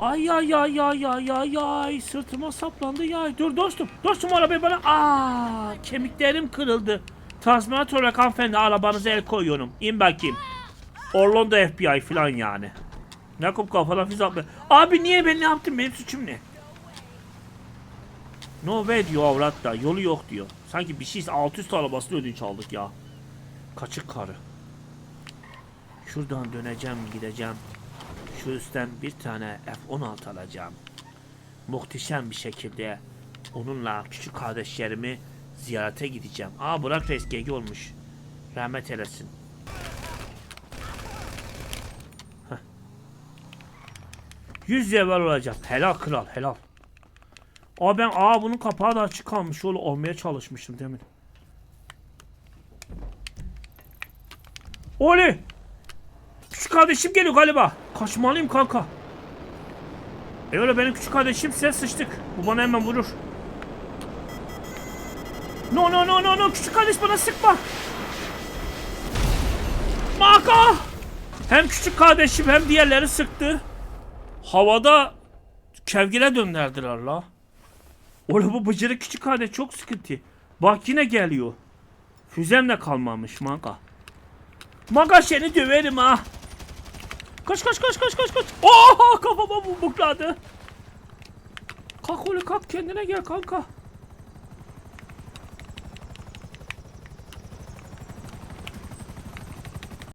Ay ay ay ay ay ay ay sırtıma saplandı yay. Dur dostum. Dostum arabayı bana. Aa kemiklerim kırıldı. Tazminat olarak hanımefendi arabanıza el koyuyorum. İn bakayım. Orlando FBI falan yani. Yakup kafadan füze atma. Abi niye ben ne yaptım benim suçum ne? No way diyor avrat da yolu yok diyor. Sanki bir şey alt üst arabasını ödünç aldık ya. Kaçık karı. Şuradan döneceğim gideceğim. Şu üstten bir tane F-16 alacağım. Muhteşem bir şekilde onunla küçük kardeşlerimi ziyarete gideceğim. Aa Burak Reis GG olmuş. Rahmet eylesin. Heh. 100 level olacak. Helal kral helal. Aa ben aa bunun kapağı da açık kalmış. Oğlum olmaya çalışmıştım demin. Oli! Küçük kardeşim geliyor galiba. Kaçmalıyım kanka. E öyle benim küçük kardeşim size sıçtık. Bu bana hemen vurur. No no no no no küçük kardeş bana sıkma. Maka! Hem küçük kardeşim hem diğerleri sıktı. Havada kevgire döndürdüler la. Oğlum bu bıcırı küçük kardeş çok sıkıntı. Bak yine geliyor. Füzem de kalmamış manga. Manga seni döverim ha. Kaç kaç kaç kaç kaç kaç. Oha kafama bu bukladı. Kalk oğlum kalk kendine gel kanka.